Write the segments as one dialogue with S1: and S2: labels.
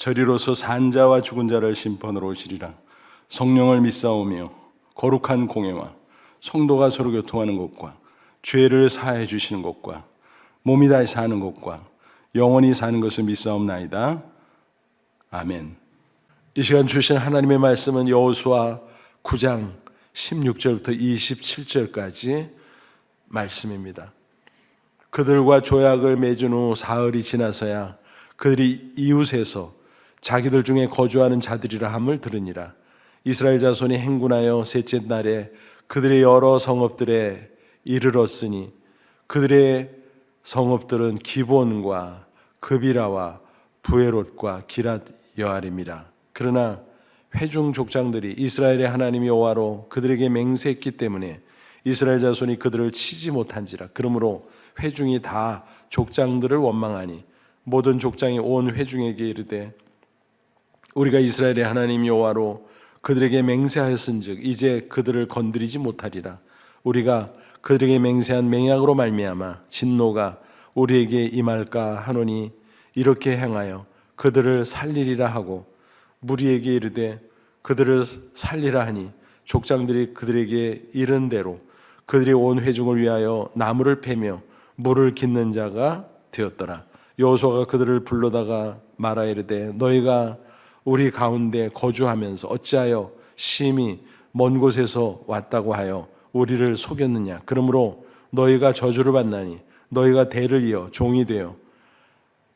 S1: 저리로서 산자와 죽은 자를 심판으로 오시리라. 성령을 믿사오며 거룩한 공예와 성도가 서로 교통하는 것과 죄를 사해 주시는 것과 몸이 다시 사는 것과 영원히 사는 것을 믿사옵나이다. 아멘. 이 시간 주신 하나님의 말씀은 여호수아 9장 16절부터 27절까지 말씀입니다. 그들과 조약을 맺은 후 사흘이 지나서야 그들이 이웃에서 자기들 중에 거주하는 자들이라 함을 들으니라. 이스라엘 자손이 행군하여 셋째 날에 그들의 여러 성읍들에 이르렀으니 그들의 성읍들은 기본과 그비라와 부에롯과 기랏 여아림이라. 그러나 회중 족장들이 이스라엘의 하나님 여호와로 그들에게 맹세했기 때문에 이스라엘 자손이 그들을 치지 못한지라. 그러므로 회중이 다 족장들을 원망하니 모든 족장이 온 회중에게 이르되 우리가 이스라엘의 하나님 여호와로 그들에게 맹세하였은즉 이제 그들을 건드리지 못하리라. 우리가 그들에게 맹세한 맹약으로 말미암아 진노가 우리에게 임할까 하노니 이렇게 행하여 그들을 살리리라 하고 무리에게 이르되 그들을 살리라 하니 족장들이 그들에게 이른 대로 그들이 온 회중을 위하여 나무를 패며 물을 깃는 자가 되었더라. 여호수아가 그들을 불러다가 말하 이르되 너희가 우리 가운데 거주하면서 어찌하여 심히 먼 곳에서 왔다고 하여 우리를 속였느냐? 그러므로 너희가 저주를 받나니 너희가 대를 이어 종이 되어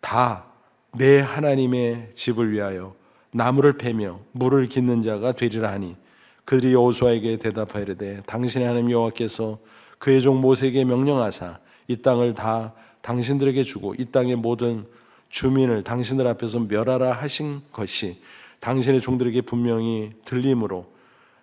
S1: 다 내 하나님의 집을 위하여 나무를 패며 물을 깃는 자가 되리라 하니 그들이 여호수아에게 대답하이르되 당신의 하나님 여호와께서 그의 종 모세에게 명령하사 이 땅을 다 당신들에게 주고 이 땅의 모든 주민을 당신들 앞에서 멸하라 하신 것이 당신의 종들에게 분명히 들림으로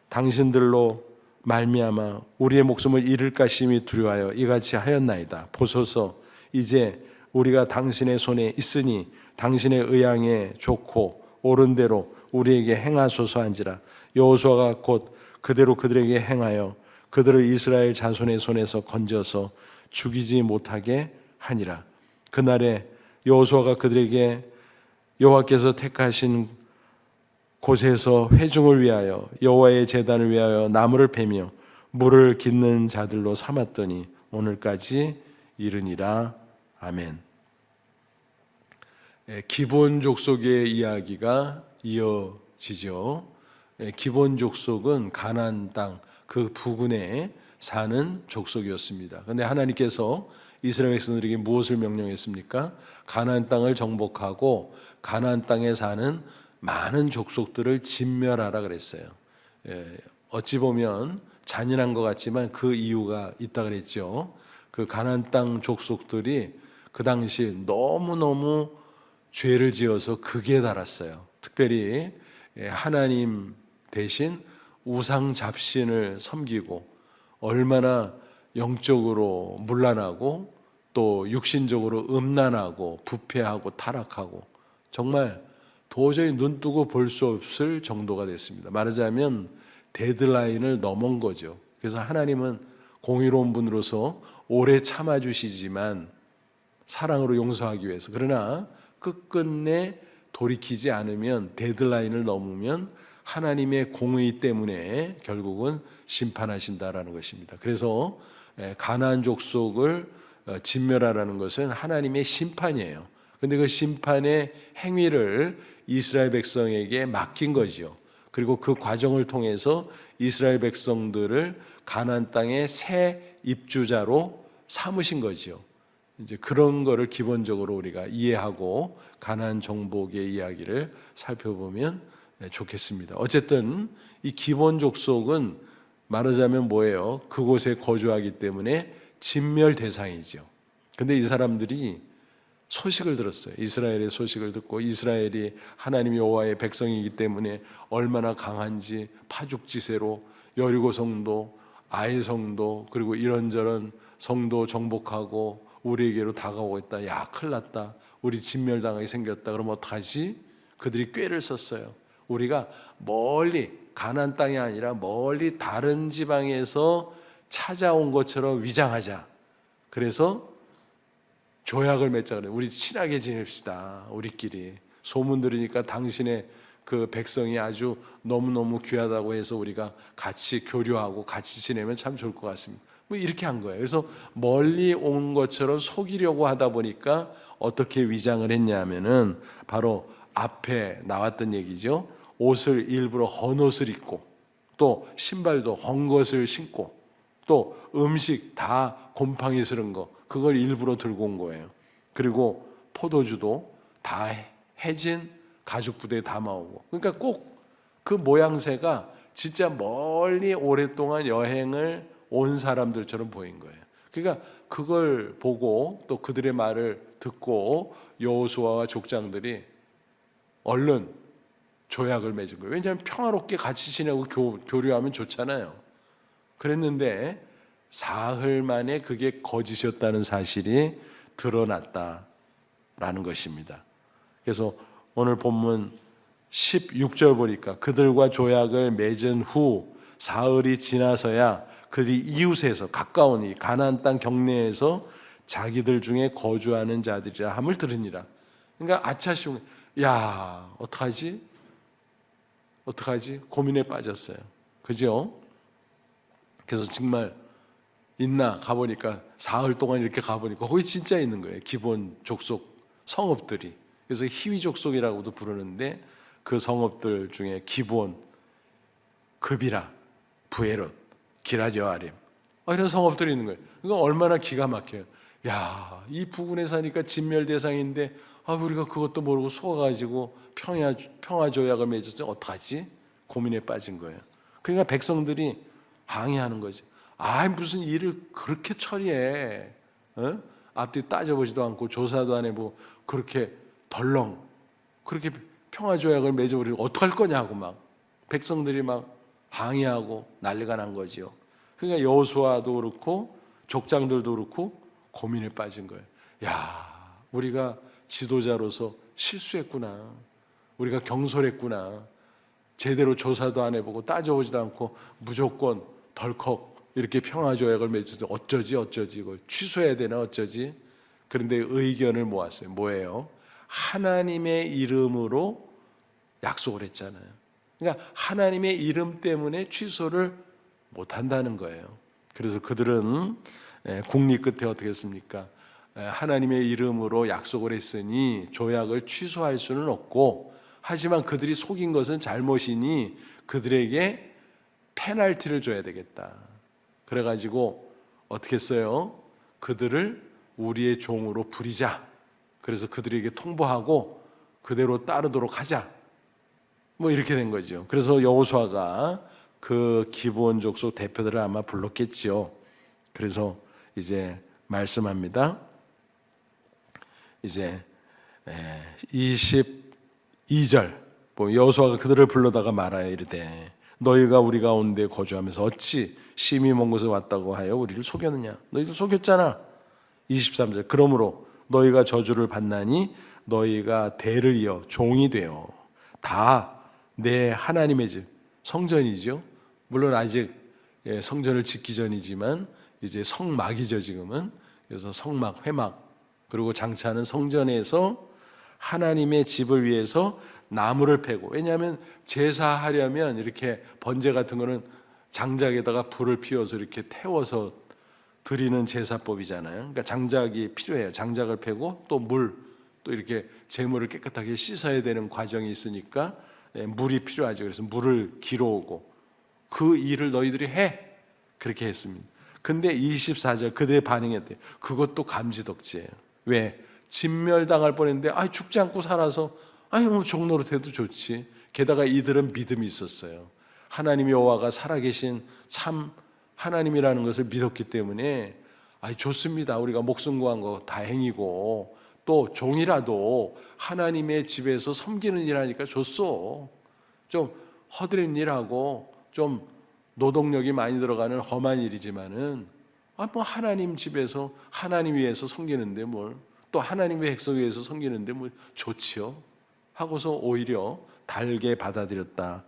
S1: 당신들로 말미암아 우리의 목숨을 잃을까 심히 두려워하여 이같이 하였나이다. 보소서 이제 우리가 당신의 손에 있으니 당신의 의향에 좋고 옳은 대로 우리에게 행하소서 한지라 여호수아가 곧 그대로 그들에게 행하여 그들을 이스라엘 자손의 손에서 건져서 죽이지 못하게 하니라 그날에 여호수아가 그들에게 여호와께서 택하신 곳에서 회중을 위하여 여호와의 제단을 위하여 나무를 패며 물을 깃는 자들로 삼았더니 오늘까지 이르니라 아멘. 예, 기본 족속의 이야기가 이어지죠. 예, 기본 족속은 가나안 땅 그 부근에 사는 족속이었습니다. 그런데 하나님께서 이스라엘 백성들에게 무엇을 명령했습니까? 가나안 땅을 정복하고 가나안 땅에 사는 많은 족속들을 진멸하라 그랬어요. 예, 어찌 보면 잔인한 것 같지만 그 이유가 있다 그랬죠. 그 가나안 땅 족속들이 그 당시 너무 너무 죄를 지어서 극에 달았어요. 특별히 예, 하나님 대신 우상 잡신을 섬기고 얼마나 영적으로 문란하고 또 육신적으로 음란하고 부패하고 타락하고 정말 도저히 눈 뜨고 볼 수 없을 정도가 됐습니다. 말하자면 데드라인을 넘은 거죠. 그래서 하나님은 공의로운 분으로서 오래 참아주시지만 사랑으로 용서하기 위해서 그러나 끝끝내 돌이키지 않으면 데드라인을 넘으면 하나님의 공의 때문에 결국은 심판하신다라는 것입니다. 그래서 가나안 족속을 어, 진멸하라는 것은 하나님의 심판이에요. 근데 그 심판의 행위를 이스라엘 백성에게 맡긴 거죠. 그리고 그 과정을 통해서 이스라엘 백성들을 가나안 땅의 새 입주자로 삼으신 거죠. 이제 그런 거를 기본적으로 우리가 이해하고 가나안 정복의 이야기를 살펴보면 좋겠습니다. 어쨌든 이 기본 족속은 말하자면 뭐예요? 그곳에 거주하기 때문에 진멸 대상이죠. 근데 이 사람들이 소식을 들었어요. 이스라엘의 소식을 듣고 이스라엘이 하나님 여호와의 백성이기 때문에 얼마나 강한지 파죽지세로 여리고 성도, 아이 성도 그리고 이런저런 성도 정복하고 우리에게로 다가오고 있다. 야, 큰일 났다. 우리 진멸당하게 생겼다. 그럼 어떡하지? 그들이 꾀를 썼어요. 우리가 멀리 가난 땅이 아니라 멀리 다른 지방에서 찾아온 것처럼 위장하자. 그래서 조약을 맺자 그래. 우리 친하게 지냅시다. 우리끼리. 소문 들으니까 당신의 그 백성이 아주 너무너무 귀하다고 해서 우리가 같이 교류하고 같이 지내면 참 좋을 것 같습니다. 뭐 이렇게 한 거예요. 그래서 멀리 온 것처럼 속이려고 하다 보니까 어떻게 위장을 했냐면은 바로 앞에 나왔던 얘기죠. 옷을 일부러 헌 옷을 입고 또 신발도 헌 것을 신고 또 음식 다 곰팡이 스른 거 그걸 일부러 들고 온 거예요. 그리고 포도주도 다 해진 가죽 부대에 담아오고 그러니까 꼭 그 모양새가 진짜 멀리 오랫동안 여행을 온 사람들처럼 보인 거예요. 그러니까 그걸 보고 또 그들의 말을 듣고 여호수아와 족장들이 얼른 조약을 맺은 거예요. 왜냐하면 평화롭게 같이 지내고 교, 교류하면 좋잖아요. 그랬는데 사흘 만에 그게 거짓이었다는 사실이 드러났다라는 것입니다. 그래서 오늘 본문 16절 보니까 그들과 조약을 맺은 후 사흘이 지나서야 그들이 이웃에서 가까운 이 가나안 땅 경내에서 자기들 중에 거주하는 자들이라 함을 들으니라. 그러니까 아차시용 야 어떡하지? 어떡하지? 고민에 빠졌어요. 그죠? 그래서 정말 있나 가보니까 사흘 동안 이렇게 가보니까 거기 진짜 있는 거예요. 기본 족속 성읍들이. 그래서 희위 족속이라고도 부르는데 그 성읍들 중에 기본 급이라 부에롯 기라저아림 어, 이런 성읍들이 있는 거예요. 그러니까 얼마나 기가 막혀요. 야, 이 부근에 사니까 진멸 대상인데 아, 우리가 그것도 모르고 속아가지고 평화 평화 조약을 맺었으면 어떡하지? 고민에 빠진 거예요. 그러니까 백성들이 항의하는 거지. 아, 무슨 일을 그렇게 처리해? 어? 앞뒤 따져보지도 않고 조사도 안 해보고 그렇게 덜렁 그렇게 평화 조약을 맺어버리고 어떡할 거냐고 막 백성들이 막 항의하고 난리가 난 거지요. 그러니까 여호수아도 그렇고 족장들도 그렇고 고민에 빠진 거예요. 야, 우리가 지도자로서 실수했구나. 우리가 경솔했구나. 제대로 조사도 안 해보고 따져보지도 않고 무조건 덜컥 이렇게 평화 조약을 맺어서 어쩌지 어쩌지 이걸 취소해야 되나 어쩌지. 그런데 의견을 모았어요. 뭐예요? 하나님의 이름으로 약속을 했잖아요. 그러니까 하나님의 이름 때문에 취소를 못 한다는 거예요. 그래서 그들은 예, 국리 끝에 어떻게 했습니까? 예, 하나님의 이름으로 약속을 했으니 조약을 취소할 수는 없고 하지만 그들이 속인 것은 잘못이니 그들에게 페널티를 줘야 되겠다. 그래 가지고 어떻게 했어요? 그들을 우리의 종으로 부리자. 그래서 그들에게 통보하고 그대로 따르도록 하자. 뭐 이렇게 된 거죠. 그래서 여호수아가 그 기본 족속 대표들을 아마 불렀겠지요. 그래서 이제 말씀합니다. 이제 22절 뭐 여호수아가 그들을 불러다가 말하여 이르되 너희가 우리 가운데 거주하면서 어찌 심히 먼 곳에 왔다고 하여 우리를 속였느냐 너희들 속였잖아 23절 그러므로 너희가 저주를 받나니 너희가 대를 이어 종이 되어 다 내 하나님의 집 성전이죠. 물론 아직 예, 성전을 짓기 전이지만 이제 성막이죠 지금은. 그래서 성막, 회막 그리고 장차는 성전에서 하나님의 집을 위해서 나무를 패고 왜냐하면 제사하려면 이렇게 번제 같은 거는 장작에다가 불을 피워서 이렇게 태워서 드리는 제사법이잖아요. 그러니까 장작이 필요해요. 장작을 패고 또 물, 또 이렇게 재물을 깨끗하게 씻어야 되는 과정이 있으니까 예, 물이 필요하죠. 그래서 물을 길어오고 그 일을 너희들이 해. 그렇게 했습니다. 근데 24절 그들의 반응했대요. 그것도 감지덕지예요. 왜? 진멸당할 뻔했는데 아 죽지 않고 살아서 아니 뭐 종로로 해도 좋지. 게다가 이들은 믿음이 있었어요. 하나님 여호와가 살아계신 참 하나님이라는 것을 믿었기 때문에 아 좋습니다. 우리가 목숨 구한 거 다행이고 또또 종이라도 하나님의 집에서 섬기는 일 하니까 좋소. 좀 허드렛 일하고 좀 노동력이 많이 들어가는 험한 일이지만은 아 뭐 하나님 집에서 하나님 위해서 섬기는데 뭘? 또 하나님의 백성 위해서 섬기는데 뭐 좋지요? 하고서 오히려 달게 받아들였다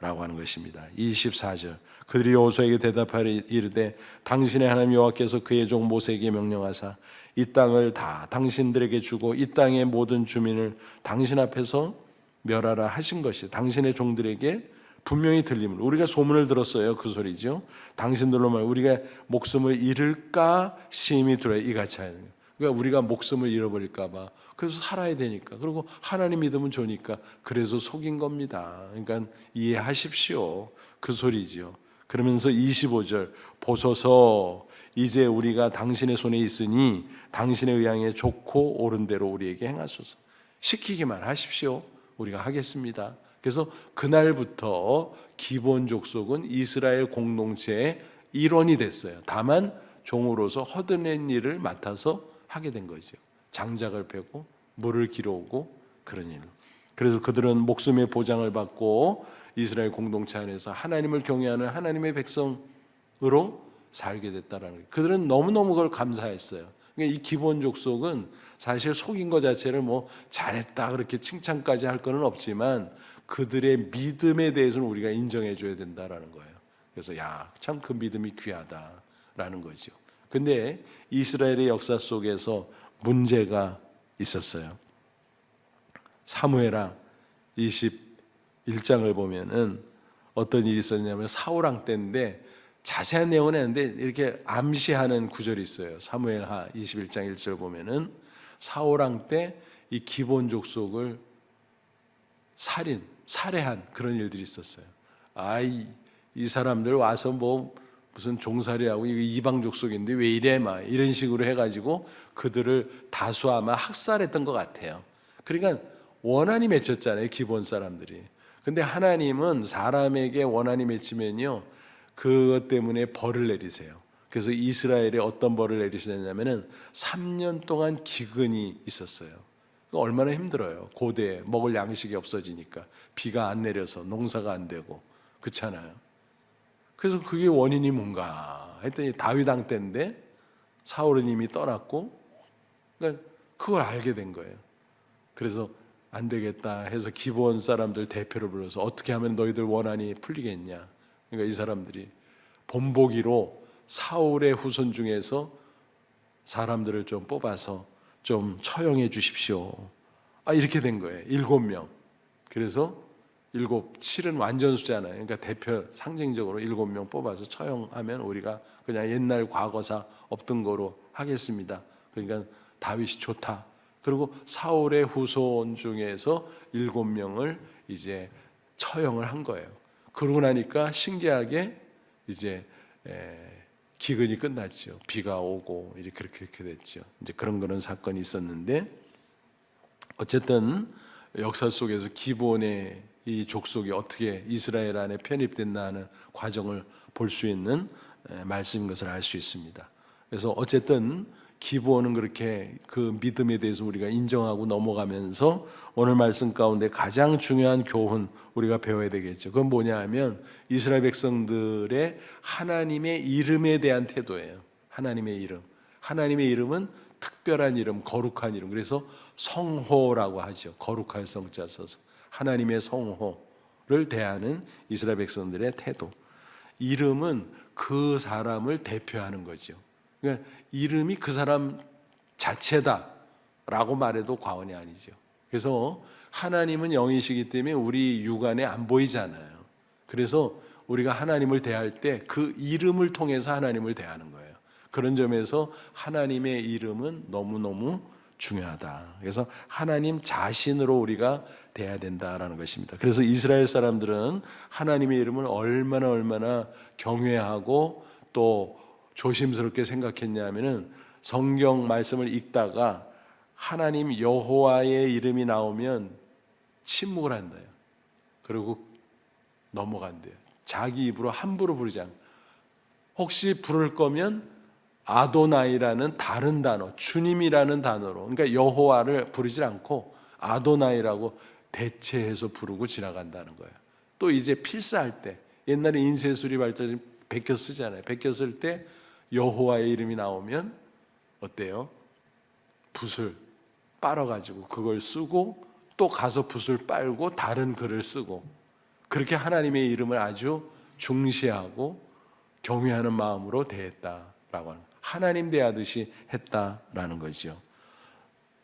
S1: 라고 하는 것입니다. 24절. 그들이 여호수아에게 대답하리 이르되 당신의 하나님 여호와께서 그의 종 모세에게 명령하사 이 땅을 다 당신들에게 주고 이 땅의 모든 주민을 당신 앞에서 멸하라 하신 것이 당신의 종들에게 분명히 들림을. 우리가 소문을 들었어요 그 소리죠. 당신들로 말 우리가 목숨을 잃을까? 심히 두려 이같이 하는. 그러니까 우리가 목숨을 잃어버릴까봐. 그래서 살아야 되니까. 그리고 하나님 믿으면 좋으니까 그래서 속인 겁니다. 그러니까 이해하십시오. 그 소리지요 그러면서 25절. 보소서. 이제 우리가 당신의 손에 있으니 당신의 의향에 좋고 옳은 대로 우리에게 행하소서. 시키기만 하십시오. 우리가 하겠습니다. 그래서 그날부터 기본 족속은 이스라엘 공동체의 일원이 됐어요. 다만 종으로서 허드렛 일을 맡아서 하게 된 거죠. 장작을 패고 물을 길어오고 그런 일. 그래서 그들은 목숨의 보장을 받고 이스라엘 공동체 안에서 하나님을 경외하는 하나님의 백성으로 살게 됐다라는 거예요. 그들은 너무너무 그걸 감사했어요. 그러니까 이 기본 족속은 사실 속인 것 자체를 뭐 잘했다 그렇게 칭찬까지 할 거는 없지만 그들의 믿음에 대해서는 우리가 인정해 줘야 된다라는 거예요. 그래서 야, 참 그 믿음이 귀하다라는 거죠. 근데 이스라엘의 역사 속에서 문제가 있었어요. 사무엘하 21장을 보면은 어떤 일이 있었냐면 사울왕 때인데 자세한 내용은 했는데 이렇게 암시하는 구절이 있어요. 사무엘하 21장 1절 보면은 사울왕 때 이 기본 족속을 살인, 살해한 그런 일들이 있었어요. 아, 이, 이 사람들 와서 뭐 무슨 종살이하고 이방 족속인데 왜 이래 막 이런 식으로 해가지고 그들을 다수 아마 학살했던 것 같아요. 그러니까 원한이 맺혔잖아요, 기본 사람들이. 근데 하나님은 사람에게 원한이 맺히면요. 그것 때문에 벌을 내리세요. 그래서 이스라엘에 어떤 벌을 내리시냐면은 3년 동안 기근이 있었어요. 얼마나 힘들어요. 고대에 먹을 양식이 없어지니까 비가 안 내려서 농사가 안 되고 그렇잖아요. 그래서 그게 원인이 뭔가 했더니 다윗 왕 때인데 사울은 이미 떠났고 그러니까 그걸 알게 된 거예요. 그래서 안 되겠다 해서 기본 사람들 대표를 불러서 어떻게 하면 너희들 원한이 풀리겠냐. 그러니까 이 사람들이 본보기로 사울의 후손 중에서 사람들을 좀 뽑아서 좀 처형해 주십시오. 아, 이렇게 된 거예요. 일곱 명. 그래서 일곱, 칠은 완전 수잖아요. 그러니까 대표 상징적으로 일곱 명 뽑아서 처형하면 우리가 그냥 옛날 과거사 없던 거로 하겠습니다. 그러니까 다윗이 좋다. 그리고 사울의 후손 중에서 일곱 명을 이제 처형을 한 거예요. 그러고 나니까 신기하게 이제 에, 기근이 끝났죠. 비가 오고 이렇게 그렇게, 그렇게 됐죠. 이제 그런 그런 사건이 있었는데 어쨌든 역사 속에서 기본의 이 족속이 어떻게 이스라엘 안에 편입됐나 하는 과정을 볼 수 있는 에, 말씀인 것을 알 수 있습니다. 그래서 어쨌든 기부원은 그렇게 그 믿음에 대해서 우리가 인정하고 넘어가면서 오늘 말씀 가운데 가장 중요한 교훈 우리가 배워야 되겠죠. 그건 뭐냐 하면 이스라엘 백성들의 하나님의 이름에 대한 태도예요. 하나님의 이름. 하나님의 이름은 특별한 이름, 거룩한 이름. 그래서 성호라고 하죠. 거룩할 성자 써서. 하나님의 성호를 대하는 이스라엘 백성들의 태도. 이름은 그 사람을 대표하는 거죠. 그러니까 이름이 그 사람 자체다라고 말해도 과언이 아니죠. 그래서 하나님은 영이시기 때문에 우리 육안에 안 보이잖아요. 그래서 우리가 하나님을 대할 때 그 이름을 통해서 하나님을 대하는 거예요. 그런 점에서 하나님의 이름은 너무너무 중요하다. 그래서 하나님 자신으로 우리가 돼야 된다라는 것입니다. 그래서 이스라엘 사람들은 하나님의 이름을 얼마나 얼마나 경외하고 또 조심스럽게 생각했냐면은 성경 말씀을 읽다가 하나님 여호와의 이름이 나오면 침묵을 한대요. 그리고 넘어간대요. 자기 입으로 함부로 부르지 않고 혹시 부를 거면 아도나이라는 다른 단어, 주님이라는 단어로, 그러니까 여호와를 부르지 않고 아도나이라고 대체해서 부르고 지나간다는 거예요. 또 이제 필사할 때, 옛날에 인쇄술입할 때 베껴 쓰잖아요. 베껴 쓸 때 여호와의 이름이 나오면 어때요? 붓을 빨아가지고 그걸 쓰고 또 가서 붓을 빨고 다른 글을 쓰고 그렇게 하나님의 이름을 아주 중시하고 경외하는 마음으로 대했다라고 하는 하나님 대하듯이 했다라는 거죠.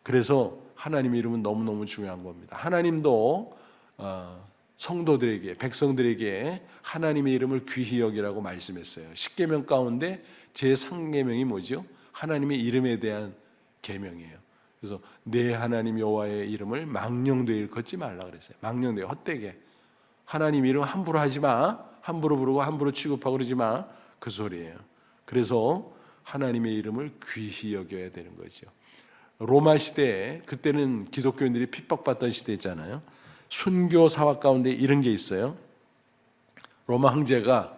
S1: 그래서 하나님의 이름은 너무너무 중요한 겁니다. 하나님도 어, 성도들에게 백성들에게 하나님의 이름을 귀히 여기라고 말씀했어요. 십계명 가운데 제 상계명이 뭐죠? 하나님의 이름에 대한 계명이에요. 그래서 내 하나님 여호와의 이름을 망령되이 일컫지 말라 그랬어요. 망령되이 헛되게 하나님 이름 함부로 하지 마. 함부로 부르고 함부로 취급하고 그러지 마. 그 소리예요. 그래서 하나님의 이름을 귀히 여겨야 되는 거죠. 로마 시대에 그때는 기독교인들이 핍박받던 시대였잖아요. 순교 사화 가운데 이런 게 있어요. 로마 황제가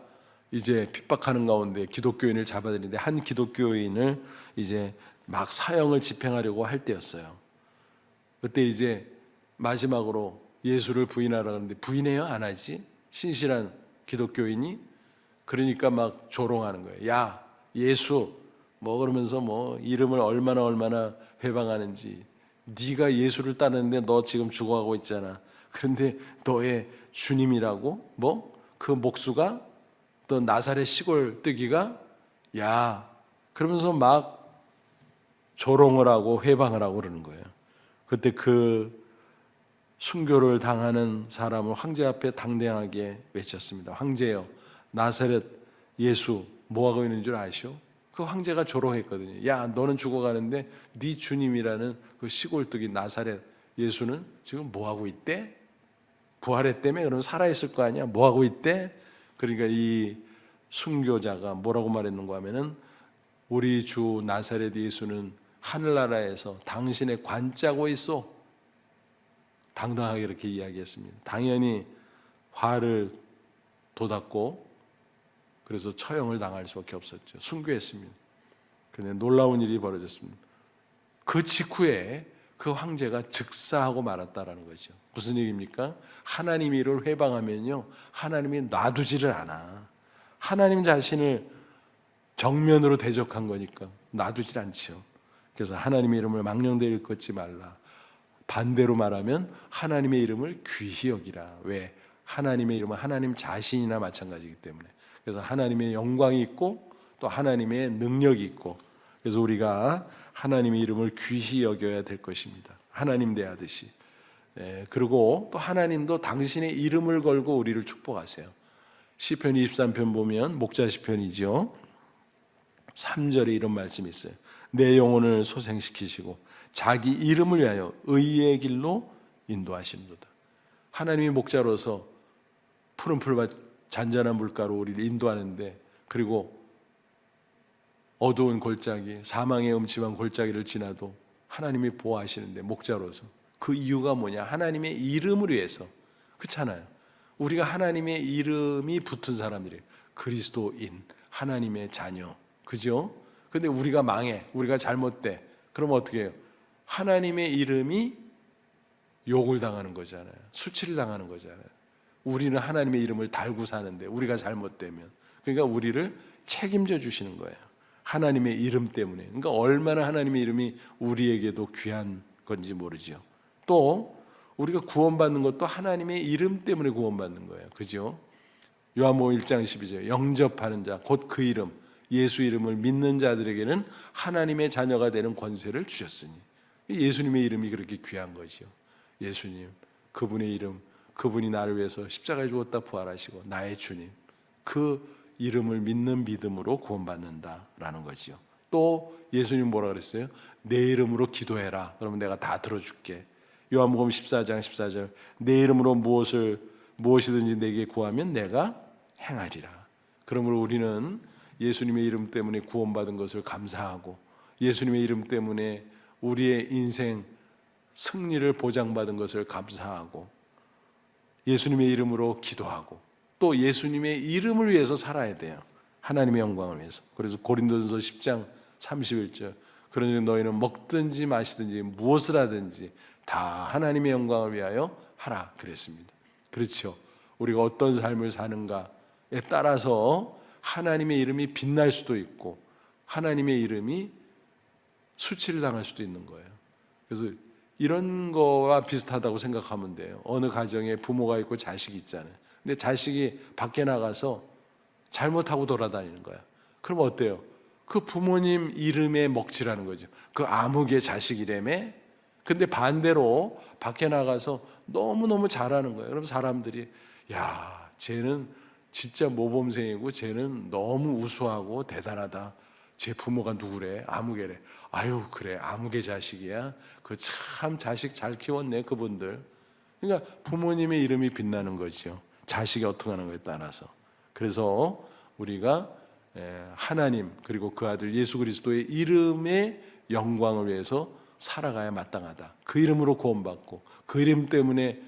S1: 이제 핍박하는 가운데 기독교인을 잡아들이는데 한 기독교인을 이제 막 사형을 집행하려고 할 때였어요. 그때 이제 마지막으로 예수를 부인하라 그러는데 부인해요? 안 하지? 신실한 기독교인이 그러니까 막 조롱하는 거예요. 야, 예수 뭐 그러면서 뭐 이름을 얼마나 얼마나 회방하는지 네가 예수를 따르는데 너 지금 죽어가고 있잖아. 그런데 너의 주님이라고 뭐 그 목수가 또 나사렛 시골 뜨기가 야 그러면서 막 조롱을 하고 회방을 하고 그러는 거예요. 그때 그 순교를 당하는 사람을 황제 앞에 당당하게 외쳤습니다. 황제여, 나사렛 예수 뭐 하고 있는 줄 아시오? 그 황제가 조롱했거든요. 야, 너는 죽어가는데 네 주님이라는 그 시골뜨기 나사렛 예수는 지금 뭐 하고 있대? 부활했다며? 그럼 살아있을 거 아니야? 뭐 하고 있대? 그러니까 이 순교자가 뭐라고 말했는가 하면은 우리 주 나사렛 예수는 하늘나라에서 당신의 관짜고 있어. 당당하게 이렇게 이야기했습니다. 당연히 화를 돋았고 그래서 처형을 당할 수밖에 없었죠. 순교했습니다. 근데 놀라운 일이 벌어졌습니다. 그 직후에 그 황제가 즉사하고 말았다라는 거죠. 무슨 얘기입니까? 하나님 일을 회방하면요. 하나님이 놔두지를 않아. 하나님 자신을 정면으로 대적한 거니까 놔두질 않죠. 그래서 하나님의 이름을 망령되이 걷지 말라. 반대로 말하면 하나님의 이름을 귀히 여기라. 왜? 하나님의 이름은 하나님 자신이나 마찬가지이기 때문에. 그래서 하나님의 영광이 있고 또 하나님의 능력이 있고 그래서 우리가 하나님의 이름을 귀히 여겨야 될 것입니다. 하나님 대하듯이. 예, 그리고 또 하나님도 당신의 이름을 걸고 우리를 축복하세요. 시편 23편 보면 목자 시편이죠. 3절에 이런 말씀이 있어요. 내 영혼을 소생시키시고 자기 이름을 위하여 의의 길로 인도하시는도다. 하나님이 목자로서 푸른 풀밭 잔잔한 물가로 우리를 인도하는데 그리고 어두운 골짜기, 사망의 음침한 골짜기를 지나도 하나님이 보호하시는데 목자로서 그 이유가 뭐냐? 하나님의 이름을 위해서 그렇잖아요. 우리가 하나님의 이름이 붙은 사람들이에요. 그리스도인, 하나님의 자녀, 그죠? 근데 우리가 망해, 우리가 잘못돼. 그럼 어떻게 해요? 하나님의 이름이 욕을 당하는 거잖아요. 수치를 당하는 거잖아요. 우리는 하나님의 이름을 달고 사는데 우리가 잘못되면 그러니까 우리를 책임져 주시는 거예요. 하나님의 이름 때문에. 그러니까 얼마나 하나님의 이름이 우리에게도 귀한 건지 모르죠. 또 우리가 구원받는 것도 하나님의 이름 때문에 구원받는 거예요. 그죠? 요한복음 1장 12절 영접하는 자 곧 그 이름 예수 이름을 믿는 자들에게는 하나님의 자녀가 되는 권세를 주셨으니 예수님의 이름이 그렇게 귀한 거죠. 예수님 그분의 이름 그분이 나를 위해서 십자가에 죽었다 부활하시고 나의 주님 그 이름을 믿는 믿음으로 구원받는다라는 거지요. 또 예수님 뭐라 그랬어요? 내 이름으로 기도해라. 그러면 내가 다 들어줄게. 요한복음 14장 14절 내 이름으로 무엇을 무엇이든지 내게 구하면 내가 행하리라. 그러므로 우리는 예수님의 이름 때문에 구원받은 것을 감사하고 예수님의 이름 때문에 우리의 인생 승리를 보장받은 것을 감사하고 예수님의 이름으로 기도하고 또 예수님의 이름을 위해서 살아야 돼요. 하나님의 영광을 위해서. 그래서 고린도전서 10장 31절. 그러니 너희는 먹든지 마시든지 무엇을 하든지 다 하나님의 영광을 위하여 하라 그랬습니다. 그렇죠. 우리가 어떤 삶을 사는가에 따라서 하나님의 이름이 빛날 수도 있고 하나님의 이름이 수치를 당할 수도 있는 거예요. 그래서 이런 거와 비슷하다고 생각하면 돼요. 어느 가정에 부모가 있고 자식이 있잖아요. 근데 자식이 밖에 나가서 잘못하고 돌아다니는 거야. 그럼 어때요? 그 부모님 이름에 먹칠하는 거죠. 그 아무개 자식이라며. 근데 반대로 밖에 나가서 너무너무 잘하는 거예요. 그럼 사람들이 야, 쟤는 진짜 모범생이고 쟤는 너무 우수하고 대단하다. 제 부모가 누구래? 아무개래. 아유, 그래. 아무개 자식이야. 그 참 자식 잘 키웠네, 그분들. 그러니까 부모님의 이름이 빛나는 거죠. 자식이 어떻게 하는 거에 따라서. 그래서 우리가 에, 하나님 그리고 그 아들 예수 그리스도의 이름의 영광을 위해서 살아가야 마땅하다. 그 이름으로 구원받고 그 이름 때문에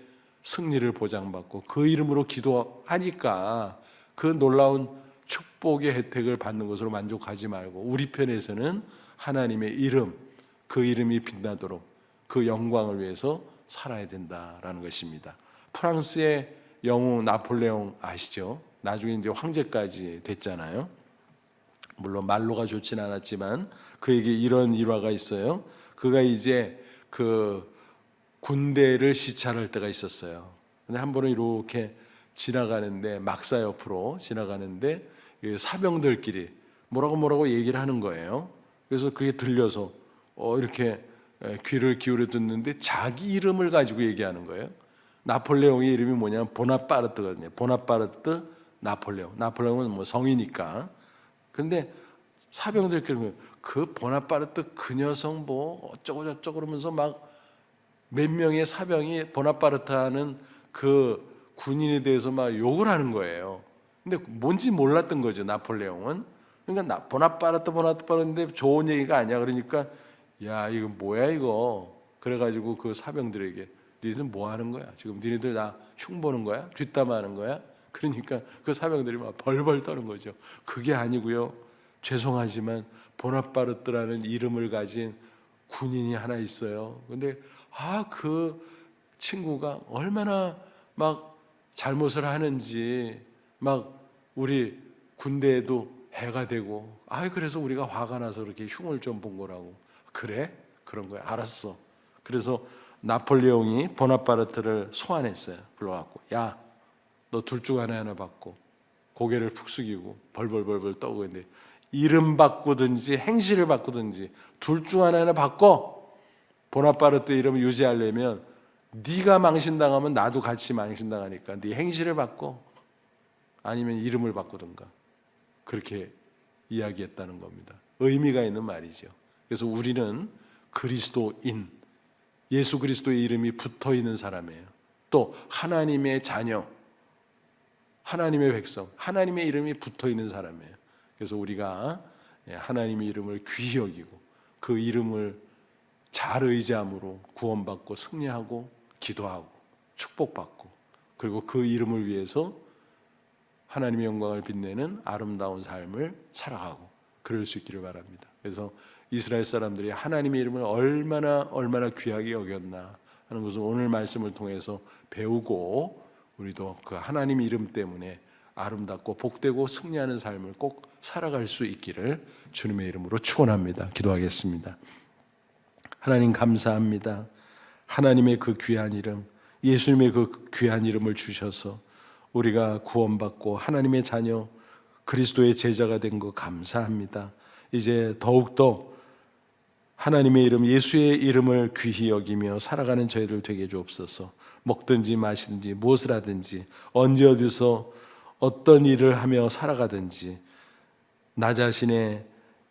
S1: 승리를 보장받고 그 이름으로 기도하니까 그 놀라운 축복의 혜택을 받는 것으로 만족하지 말고 우리 편에서는 하나님의 이름 그 이름이 빛나도록 그 영광을 위해서 살아야 된다라는 것입니다. 프랑스의 영웅 나폴레옹 아시죠? 나중에 이제 황제까지 됐잖아요. 물론 말로가 좋진 않았지만 그에게 이런 일화가 있어요. 그가 이제 그 군대를 시찰할 때가 있었어요. 근데 한 번은 이렇게 지나가는데 막사 옆으로 지나가는데 이 사병들끼리 뭐라고 뭐라고 얘기를 하는 거예요. 그래서 그게 들려서 어 이렇게 에, 귀를 기울여 듣는데 자기 이름을 가지고 얘기하는 거예요. 나폴레옹의 이름이 뭐냐면 보나파르트거든요. 보나파르트 나폴레옹. 나폴레옹은 뭐 성이니까. 근데 사병들끼리 그 보나파르트 그 녀석 뭐 어쩌고 저쩌고 그러면서 막 몇 명의 사병이 보나파르트 하는 그 군인에 대해서 막 욕을 하는 거예요. 근데 뭔지 몰랐던 거죠, 나폴레옹은. 그러니까 나, 보나파르트 보나파르트인데 좋은 얘기가 아니야. 그러니까 야, 이거 뭐야 이거. 그래 가지고 그 사병들에게 니들 뭐 하는 거야? 지금 니네들 나 흉보는 거야? 뒷담화하는 거야? 그러니까 그 사병들이 막 벌벌 떠는 거죠. 그게 아니고요. 죄송하지만 보나파르트라는 이름을 가진 군인이 하나 있어요. 근데 아 그 친구가 얼마나 막 잘못을 하는지 막 우리 군대에도 해가 되고 아 그래서 우리가 화가 나서 그렇게 흉을 좀 본 거라고 그래 그런 거야 알았어 그래서 나폴레옹이 보나파르트를 소환했어요 불러갖고 야 너 둘 중 하나 하나 받고 고개를 푹 숙이고 벌벌벌벌 떠고 있는데 이름 바꾸든지 행실을 바꾸든지 둘 중 하나 하나 바꿔 보나파르트 이름을 유지하려면 네가 망신당하면 나도 같이 망신당하니까 네 행실을 바꿔 아니면 이름을 바꾸든가 그렇게 이야기했다는 겁니다. 의미가 있는 말이죠. 그래서 우리는 그리스도인 예수 그리스도의 이름이 붙어 있는 사람이에요. 또 하나님의 자녀, 하나님의 백성, 하나님의 이름이 붙어 있는 사람이에요. 그래서 우리가 하나님의 이름을 귀히 여기고 그 이름을 잘 의지함으로 구원받고 승리하고 기도하고 축복받고 그리고 그 이름을 위해서 하나님의 영광을 빛내는 아름다운 삶을 살아가고 그럴 수 있기를 바랍니다. 그래서 이스라엘 사람들이 하나님의 이름을 얼마나 얼마나 귀하게 여겼나 하는 것을 오늘 말씀을 통해서 배우고 우리도 그 하나님 이름 때문에 아름답고 복되고 승리하는 삶을 꼭 살아갈 수 있기를 주님의 이름으로 축원합니다. 기도하겠습니다. 하나님 감사합니다. 하나님의 그 귀한 이름, 예수님의 그 귀한 이름을 주셔서 우리가 구원받고 하나님의 자녀 그리스도의 제자가 된 거 감사합니다. 이제 더욱더 하나님의 이름 예수의 이름을 귀히 여기며 살아가는 저희들 되게 주옵소서. 먹든지 마시든지 무엇을 하든지 언제 어디서 어떤 일을 하며 살아가든지 나 자신의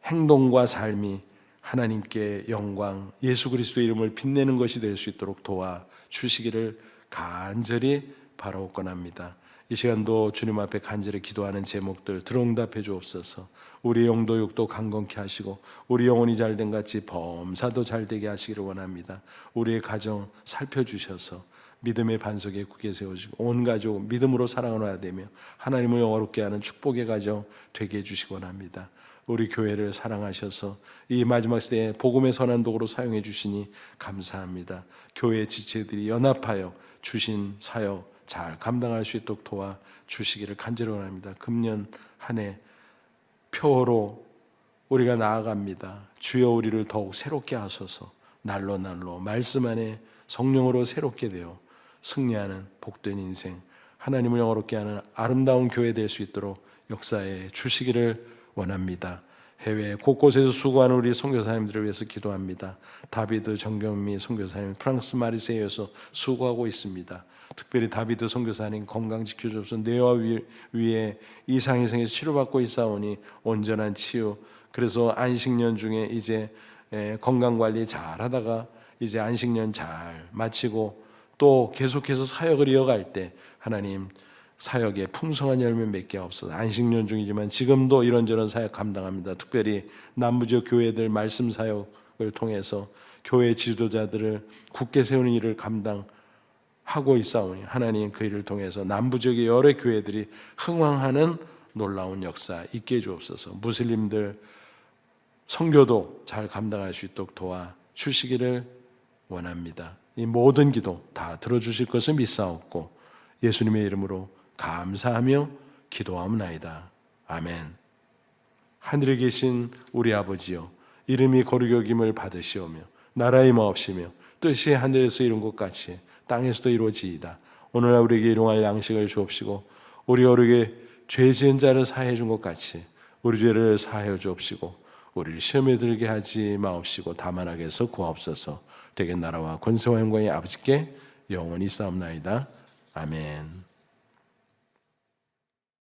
S1: 행동과 삶이 하나님께 영광, 예수 그리스도의 이름을 빛내는 것이 될 수 있도록 도와 주시기를 간절히 바라옵건합니다. 이 시간도 주님 앞에 간절히 기도하는 제목들 들응답해 주옵소서. 우리 영도 육도 강건케 하시고 우리 영혼이 잘된 같이 범사도 잘되게 하시기를 원합니다. 우리의 가정 살펴주셔서 믿음의 반석에 굳게 세워주고 온 가족 믿음으로 해야 되며 하나님을 영화롭게 하는 축복의 가정 되게 해주시기 원합니다. 우리 교회를 사랑하셔서 이 마지막 시대에 복음의 선한 도구로 사용해 주시니 감사합니다. 교회 지체들이 연합하여 주신 사역 잘 감당할 수 있도록 도와 주시기를 간절히 원합니다. 금년 한 해 표로 우리가 나아갑니다. 주여 우리를 더욱 새롭게 하소서. 날로 날로 말씀 안에 성령으로 새롭게 되어 승리하는 복된 인생, 하나님을 영어롭게 하는 아름다운 교회 될 수 있도록 역사에 주시기를 원합니다. 해외 곳곳에서 수고하는 우리 선교사님들을 위해서 기도합니다. 다비드 정경미 선교사님 프랑스 마리세이에서 수고하고 있습니다. 특별히 다비드 선교사님 건강 지켜줘서 뇌와 위, 위에 이상이생에서 치료받고 있사오니 온전한 치유. 그래서 안식년 중에 이제 에, 건강 관리 잘 하다가 이제 안식년 잘 마치고 또 계속해서 사역을 이어갈 때 하나님 사역에 풍성한 열매 맺게 없어서 안식년 중이지만 지금도 이런저런 사역 감당합니다. 특별히 남부지역 교회들 말씀 사역을 통해서 교회 지도자들을 굳게 세우는 일을 감당하고 있사오니 하나님 그 일을 통해서 남부지역의 여러 교회들이 흥왕하는 놀라운 역사 있게 해 주옵소서. 무슬림들 성교도 잘 감당할 수 있도록 도와 주시기를 원합니다. 이 모든 기도 다 들어주실 것을 믿사옵고 예수님의 이름으로 감사하며 기도하옵나이다. 아멘. 하늘에 계신 우리 아버지여 이름이 거룩히 여김을 받으시오며 나라의 마옵시며 뜻이 하늘에서 이룬 것 같이 땅에서도 이루어지이다. 오늘날 우리에게 일용할 양식을 주옵시고 우리 어르게 죄 지은 자를 사해 준 것 같이 우리 죄를 사하여 주옵시고 우리를 시험에 들게 하지 마옵시고 다만 하게서 구하옵소서. 되게 나라와 권세와 영광의 아버지께 영원히 싸움나이다. 아멘.